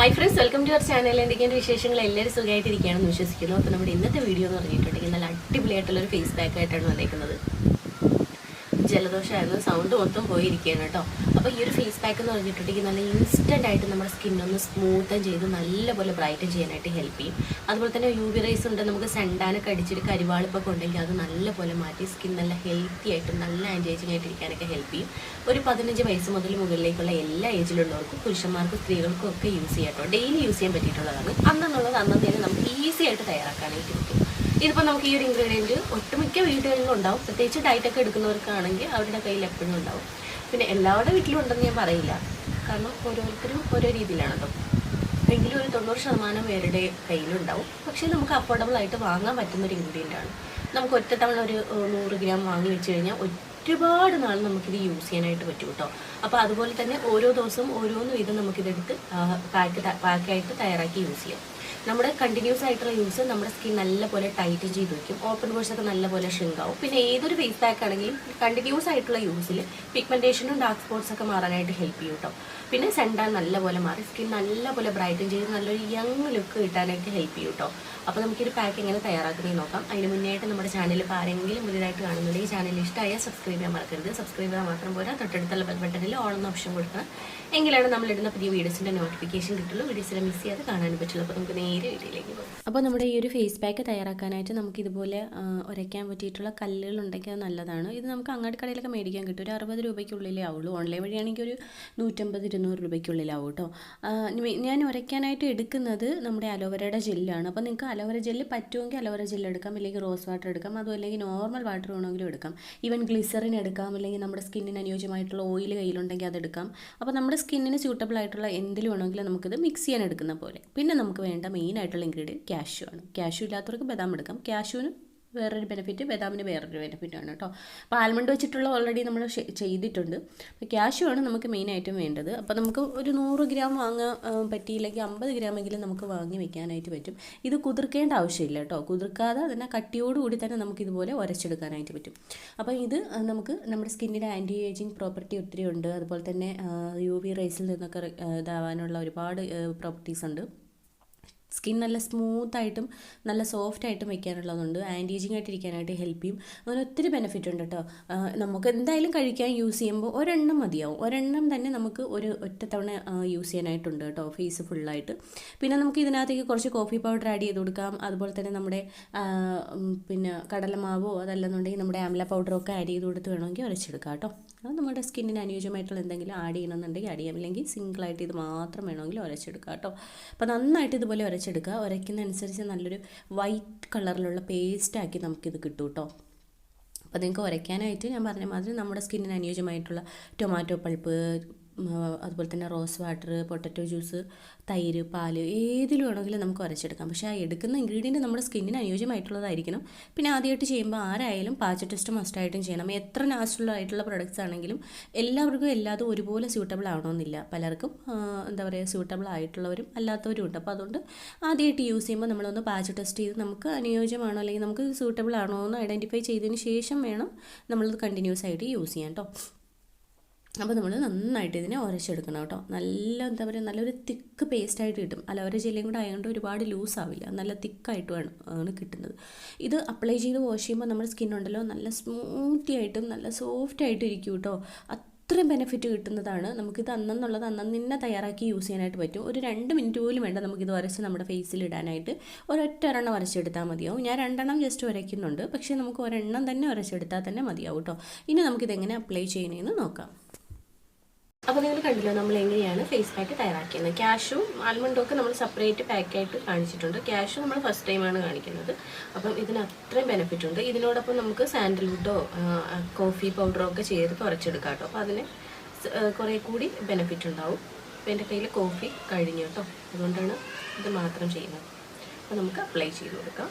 Hi friends welcome to our channel എന്തൊക്കെയാണ് വിശേഷങ്ങൾ? എല്ലാവരും സുഖമായിട്ടിരിക്കുകയാണെന്ന് വിശ്വസിക്കുന്നു. അപ്പോൾ നമ്മുടെ ഇന്നത്തെ വീഡിയോ എന്ന് പറഞ്ഞിട്ടുണ്ടെങ്കിൽ നല്ല അടിപൊളിയായിട്ടുള്ള ഒരു ഫേസ് പാക്ക് ആയിട്ടാണ് വന്നേക്കുന്നത്. ജലദോഷമായിരുന്നു. സൗണ്ട് മൊത്തം പോയിരിക്കുകയാണ് കേട്ടോ. അപ്പോൾ ഈ ഒരു ഫേസ് പാക്ക് എന്ന് പറഞ്ഞിട്ടുണ്ടെങ്കിൽ നല്ല ഇൻസ്റ്റന്റ് ആയിട്ട് നമ്മുടെ സ്കിന്നൊന്ന് സ്മൂത്തൻ ചെയ്ത് നല്ലപോലെ ബ്രൈറ്റൻ ചെയ്യാനായിട്ട് ഹെൽപ്പ് ചെയ്യും. അതുപോലെ തന്നെ യു റൈസ് ഉണ്ട്. നമുക്ക് സെൻഡാനൊക്കെ അടിച്ചിട്ട് കരിവാളിപ്പൊക്കെ ഉണ്ടെങ്കിൽ അത് നല്ലപോലെ മാറ്റി സ്കിൻ നല്ല ഹെൽത്തി ആയിട്ട് നല്ല ആന്റേജിങ് ആയിട്ട് ഇരിക്കാനൊക്കെ ഹെൽപ്പ് ചെയ്യും. ഒരു പതിനഞ്ച് വയസ്സ് മുതൽ മുകളിലേക്കുള്ള എല്ലാ ഏജിലുള്ളവർക്കും പുരുഷന്മാർക്കും സ്ത്രീകൾക്കും ഒക്കെ യൂസ് ചെയ്യാം കേട്ടോ. ഡെയിലി യൂസ് ചെയ്യാൻ പറ്റിയിട്ടുള്ളതാണ്. അന്നെന്നുള്ളത് അന്നത്തേനും നമുക്ക് ഈസി ആയിട്ട് തയ്യാറാക്കാനായിട്ട് പറ്റും. ഇതിപ്പോൾ നമുക്ക് ഈ ഒരു ഇൻഗ്രീഡിയന്റ് ഒട്ടുമിക്ക വീടുകളിലും ഉണ്ടാവും. പ്രത്യേകിച്ച് ഡയറ്റൊക്കെ എടുക്കുന്നവർക്കാണെങ്കിൽ അവരുടെ കയ്യിൽ എപ്പോഴും ഉണ്ടാവും. പിന്നെ എല്ലാവരുടെ വീട്ടിലും ഉണ്ടെന്ന് ഞാൻ പറയില്ല. കാരണം ഓരോരുത്തരും ഓരോ രീതിയിലാണല്ലോ എങ്കിലും ഒരു തൊണ്ണൂറ് ശതമാനം പേരുടെ കയ്യിലുണ്ടാവും പക്ഷേ നമുക്ക് അഫോർഡബിൾ ആയിട്ട് വാങ്ങാൻ പറ്റുന്ന ഒരു ഇൻഗ്രീഡിയന്റ് ആണ്. നമുക്ക് ഒറ്റ തവണ ഒരു നൂറ് ഗ്രാം വാങ്ങി വെച്ച് കഴിഞ്ഞാൽ ഒരുപാട് നാൾ നമുക്കിത് യൂസ് ചെയ്യാനായിട്ട് പറ്റും കേട്ടോ അപ്പോൾ അതുപോലെ തന്നെ ഓരോ ദിവസവും ഓരോന്ന് വീതം നമുക്കിതെടുത്ത് പാക്ക് പാക്കായിട്ട് തയ്യാറാക്കി യൂസ് ചെയ്യാം. നമ്മുടെ കണ്ടിന്യൂസ് ആയിട്ടുള്ള യൂസ് നമ്മുടെ സ്കിൻ നല്ലപോലെ ടൈറ്റ് ചെയ്ത് വെക്കും. ഓപ്പൺ പോഴ്സ് ഒക്കെ നല്ലപോലെ ഷ്രിങ്ക് ആവും. പിന്നെ ഏതൊരു ഫേസ് പാക്ക് ആണെങ്കിലും കണ്ടിന്യൂസ് ആയിട്ടുള്ള യൂസിൽ പിഗ്മെന്റേഷനും ഡാർക്ക് സ്പോട്ട്സ് ഒക്കെ മാറാനായിട്ട് ഹെൽപ്പ് ചെയ്യും കേട്ടോ പിന്നെ സെൻഡാൻ നല്ലപോലെ മാറി സ്കിൻ നല്ലപോലെ ബ്രൈറ്റൻ ചെയ്ത് നല്ലൊരു യങ് ലുക്ക് കിട്ടാനായിട്ട് ഹെൽപ്പ് ചെയ്യും കേട്ടോ അപ്പോൾ നമുക്കൊരു പാക്ക് എങ്ങനെ തയ്യാറാക്കുന്നത് നോക്കാം. അതിന് മുന്നേയായിട്ട് നമ്മുടെ ചാനൽ ഇപ്പോൾ ആരെങ്കിലും പുതിയതായിട്ട് കാണുന്നുണ്ടെങ്കിൽ ചാനൽ ഇഷ്ടമായ സബ്സ്ക്രൈബ് ചെയ്യാൻ മറക്കരുത്. സബ്സ്ക്രൈബ് ചെയ്യാൻ മാത്രം പോരാ. തൊട്ടടുത്തുള്ള ബെൽ ബട്ടണിൽ എന്ന ഓപ്ഷൻ കൊടുക്കണം. എങ്കിലാണ് നമ്മളിടുന്ന പുതിയ വീഡിയോസിന്റെ നോട്ടിഫിക്കേഷൻ കിട്ടുള്ളൂ. വീഡിയോസിനെ മിസ് ചെയ്യാതെ കാണാൻ പറ്റുള്ളൂ. അപ്പോൾ നമുക്ക് നേരെ വീഡിയോയിലേക്ക് പോകാം. അപ്പോൾ നമ്മുടെ ഈ ഒരു ഫേസ് പാക്ക് തയ്യാറാക്കാനായിട്ട് നമുക്ക് ഇതുപോലെ ഉരയ്ക്കാൻ പറ്റിയിട്ടുള്ള കല്ലുകൾ ഉണ്ടെങ്കിൽ നല്ലതാണ്. ഇത് നമുക്ക് അങ്ങാടി കടയിലൊക്കെ മേടിക്കാൻ കിട്ടും. ഒരു അറുപത് രൂപയ്ക്കുള്ളിലേ ആവുള്ളൂ. ഓൺലൈൻ വഴിയാണെങ്കിൽ ഒരു നൂറ്റമ്പത് ഇരുന്നൂറ് രൂപയ്ക്കുള്ളിലാവും കേട്ടോ. ഞാൻ ഉരയ്ക്കാനായിട്ട് എടുക്കുന്നത് നമ്മുടെ അലോവരയുടെ ജെല്ലാണ് അപ്പോൾ നിങ്ങൾക്ക് അലോവേര ജെല്ല് പറ്റുമെങ്കിൽ അലോവേര ജെല്ല് എടുക്കാം. അല്ലെങ്കിൽ റോസ് വാട്ടർ എടുക്കാം. അതും അല്ലെങ്കിൽ നോർമൽ വാട്ടർ വേണമെങ്കിലും എടുക്കാം. ഈവൻ ഗ്ലിസറിൻ എടുക്കാം. അല്ലെങ്കിൽ നമ്മുടെ സ്കിന്നിന് അനുയോജ്യമായിട്ടുള്ള ഓയിൽ കയ്യിലുണ്ടെങ്കിൽ അതെടുക്കാം അപ്പോൾ നമ്മുടെ സ്കിന്നിന് സ്യൂട്ടബിൾ ആയിട്ടുള്ള എന്തിലും വേണമെങ്കിലും നമുക്കിത് മിക്സ് ചെയ്യാൻ എടുക്കുന്ന പോലെ. പിന്നെ നമുക്ക് വേണ്ട മെയിൻ ആയിട്ടുള്ള ഇൻഗ്രീഡിയന്റ് ക്യാഷ്യൂ ആണ്. ക്യാഷ്യൂ ഇല്ലാത്തവർക്ക് ബദാം എടുക്കാം. ക്യാഷ്യൂവിന് വേറൊരു ബെനിഫിറ്റ് ബദാമിന് വേറൊരു ബെനിഫിറ്റ് ആണ് കേട്ടോ. അപ്പോൾ ആൽമണ്ട് വെച്ചിട്ടുള്ള ഓൾറെഡി നമ്മൾ ചെയ്തിട്ടുണ്ട്. അപ്പോൾ ക്യാഷ്യൂ ആണ് നമുക്ക് മെയിൻ മെയിനായിട്ടും വേണ്ടത്. അപ്പോൾ നമുക്ക് ഒരു നൂറ് ഗ്രാം വാങ്ങാൻ പറ്റിയില്ലെങ്കിൽ അമ്പത് ഗ്രാമെങ്കിലും നമുക്ക് വാങ്ങി വെക്കാനായിട്ട് പറ്റും. ഇത് കുതിർക്കേണ്ട ആവശ്യമില്ല കേട്ടോ. കുതിർക്കാതെ അതിനെ കട്ടിയോടുകൂടി തന്നെ നമുക്ക് ഇതുപോലെ ഉരച്ചെടുക്കാനായിട്ട് പറ്റും. അപ്പോൾ ഇത് നമുക്ക് നമ്മുടെ സ്കിന്നിന്റെ ആന്റി ഏജിങ് പ്രോപ്പർട്ടി ഒത്തിരി ഉണ്ട്. അതുപോലെ തന്നെ യു വി റേസിൽ നിന്നൊക്കെ ഇതാവാനുള്ള ഒരുപാട് പ്രോപ്പർട്ടീസ് ഉണ്ട്. സ്കിൻ നല്ല സ്മൂത്തായിട്ടും നല്ല സോഫ്റ്റ് ആയിട്ടും വെക്കാനുള്ളതുണ്ട്. ആന്റി ഏജിങ് ആയിട്ട് ഇരിക്കാനായിട്ട് ഹെൽപ്പ് ചെയ്യും. അങ്ങനെ ഒത്തിരി ബെനിഫിറ്റ് ഉണ്ട് കേട്ടോ നമുക്ക് എന്തായാലും കഴിക്കാൻ യൂസ് ചെയ്യുമ്പോൾ ഒരെണ്ണം മതിയാവും. ഒരെണ്ണം തന്നെ നമുക്ക് ഒരു ഒറ്റ തവണ യൂസ് ചെയ്യാനായിട്ടുണ്ട് കേട്ടോ ഫേസ് ഫുള്ളായിട്ട് പിന്നെ നമുക്ക് ഇതിനകത്തേക്ക് കുറച്ച് കോഫി പൗഡർ ആഡ് ചെയ്ത് കൊടുക്കാം. അതുപോലെ തന്നെ നമ്മുടെ പിന്നെ കടലമാവോ അതല്ലെന്നുണ്ടെങ്കിൽ നമ്മുടെ ആംല പൗഡറോ ഒക്കെ ആഡ് ചെയ്ത് കൊടുത്ത് വേണമെങ്കിൽ ഉരച്ചെടുക്കാം കേട്ടോ അത് നമ്മുടെ സ്കിന്നിന് അനുയോജ്യമായിട്ടുള്ള എന്തെങ്കിലും ആഡ് ചെയ്യണമെന്നുണ്ടെങ്കിൽ ആഡ് ചെയ്യാം. ഇല്ലെങ്കിൽ സിംഗിളായിട്ട് ഇത് മാത്രം വേണമെങ്കിൽ ഉരച്ചെടുക്കാം കേട്ടോ. അപ്പോൾ നന്നായിട്ട് ഇതുപോലെ ഉരച്ചെടുക്കുക ഉരയ്ക്കുന്നതനുസരിച്ച് നല്ലൊരു വൈറ്റ് കളറിലുള്ള പേസ്റ്റാക്കി നമുക്കിത് കിട്ടും കേട്ടോ. അപ്പോൾ നിങ്ങൾക്ക് ഉരയ്ക്കാനായിട്ട് ഞാൻ പറഞ്ഞ മാതിരി നമ്മുടെ സ്കിന്നിന് അനുയോജ്യമായിട്ടുള്ള ടൊമാറ്റോ പൾപ്പ് അതുപോലെ തന്നെ റോസ് വാട്ടർ പൊട്ടറ്റോ ജ്യൂസ് തൈര് പാൽ ഏതിലും വേണമെങ്കിലും നമുക്ക് ഉരച്ചെടുക്കാം. പക്ഷേ ആ എടുക്കുന്ന ഇൻഗ്രീഡിയന്റ് നമ്മുടെ സ്കിന്നിന് അനുയോജ്യമായിട്ടുള്ളതായിരിക്കണം. പിന്നെ ആദ്യമായിട്ട് ചെയ്യുമ്പോൾ ആരായാലും പാച്ച ടെസ്റ്റ് മസ്റ്റായിട്ടും ചെയ്യണം. എത്ര നാച്ചുറൽ ആയിട്ടുള്ള പ്രൊഡക്ട്സ് ആണെങ്കിലും എല്ലാവർക്കും എല്ലാതും ഒരുപോലെ സ്യൂട്ടബിൾ ആവണമെന്നില്ല. പലർക്കും എന്താ പറയുക സ്യൂട്ടബിൾ ആയിട്ടുള്ളവരും അല്ലാത്തവരും ഉണ്ട്. അപ്പോൾ അതുകൊണ്ട് ആദ്യമായിട്ട് യൂസ് ചെയ്യുമ്പോൾ നമ്മളൊന്ന് പാച്ച് ടെസ്റ്റ് ചെയ്ത് നമുക്ക് അനുയോജ്യമാണോ അല്ലെങ്കിൽ നമുക്ക് സ്യൂട്ടബിൾ ആണോ എന്ന് ഐഡന്റിഫൈ ചെയ്തതിന് ശേഷം വേണം നമ്മളത് കണ്ടിന്യൂസ് ആയിട്ട് യൂസ് ചെയ്യാൻ കേട്ടോ അപ്പോൾ നമ്മൾ നന്നായിട്ട് ഇതിനെ ഉരച്ചെടുക്കണം കേട്ടോ. നല്ല എന്താ പറയുക നല്ലൊരു തിക്ക് പേസ്റ്റായിട്ട് കിട്ടും. അലോവേര ജെല്ലിയും കൂടെ ആയതുകൊണ്ട് ഒരുപാട് ലൂസ് ആവില്ല. നല്ല തിക്കായിട്ട് വേണം ആണ് കിട്ടുന്നത്. ഇത് അപ്ലൈ ചെയ്ത് വാഷ് ചെയ്യുമ്പോൾ നമ്മുടെ സ്കിൻ ഉണ്ടല്ലോ നല്ല സ്മൂത്തി ആയിട്ടും നല്ല സോഫ്റ്റ് ആയിട്ട് ഇരിക്കും കേട്ടോ. അത്രയും ബെനിഫിറ്റ് കിട്ടുന്നതാണ്. നമുക്കിത് അന്നെന്നുള്ളത് അന്നു തന്നെ തയ്യാറാക്കി യൂസ് ചെയ്യാനായിട്ട് പറ്റും. ഒരു രണ്ട് മിനിറ്റ് പോലും വേണ്ട നമുക്കിത് വരച്ച് നമ്മുടെ ഫേസിൽ ഇടാനായിട്ട്. ഒരൊറ്റ ഒരെണ്ണം വരച്ചെടുത്താൽ മതിയാവും. ഞാൻ രണ്ടെണ്ണം ജസ്റ്റ് വരയ്ക്കുന്നുണ്ട്. പക്ഷേ നമുക്ക് ഒരെണ്ണം തന്നെ വരച്ചെടുത്താൽ തന്നെ മതിയാവും കേട്ടോ. ഇനി നമുക്കിതെങ്ങനെ അപ്ലൈ ചെയ്യണമെന്ന് നോക്കാം. അപ്പോൾ നിങ്ങൾ കണ്ടില്ല നമ്മൾ എങ്ങനെയാണ് ഫേസ് പാക്ക് തയ്യാറാക്കിയത്? ക്യാഷും ആൽമണ്ടും ഒക്കെ നമ്മൾ സെപ്പറേറ്റ് പാക്കായിട്ട് കാണിച്ചിട്ടുണ്ട്. ക്യാഷ് നമ്മൾ ഫസ്റ്റ് ടൈമാണ് കാണിക്കുന്നത്. അപ്പം ഇതിന് അത്രയും ബെനിഫിറ്റ് ഉണ്ട്. ഇതിനോടൊപ്പം നമുക്ക് സാൻഡൽവുഡോ കോഫി പൗഡറോ ഒക്കെ ചെയ്ത് കുറച്ചെടുക്കാം കേട്ടോ. അപ്പോൾ അതിന് കുറേ കൂടി ബെനിഫിറ്റ് ഉണ്ടാവും. അപ്പോൾ എന്റെ കയ്യിൽ കോഫി കഴിഞ്ഞു കേട്ടോ. അതുകൊണ്ടാണ് ഇത് മാത്രം ചെയ്യുന്നത്. അപ്പോൾ നമുക്ക് അപ്ലൈ ചെയ്ത് കൊടുക്കാം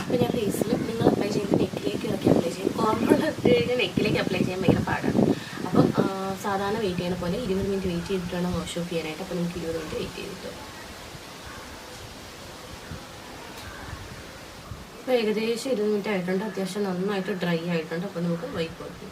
അപ്പോൾ ഞാൻ ഫേസിൽ നിങ്ങൾ അപ്ലൈ ചെയ്യുന്നത് നെക്കിലേക്ക് അപ്ലൈ ചെയ്യാൻ ഭയങ്കര പാടാണ്. അപ്പം സാധാരണ വെയിറ്റ് ചെയ്യണ പോലെ ഇരുപത് മിനിറ്റ് വെയിറ്റ് ചെയ്തിട്ട് വേണം വാഷ് ഓഫ് ചെയ്യാനായിട്ട് അപ്പോൾ നമുക്ക് ഇരുപത് മിനിറ്റ് വെയിറ്റ് ചെയ്തിട്ട്. ഇപ്പോൾ ഏകദേശം ആയിട്ടുണ്ട്. അത്യാവശ്യം നന്നായിട്ട് ഡ്രൈ ആയിട്ടുണ്ട്. അപ്പോൾ നമുക്ക് വൈപ്പ് കൊടുക്കും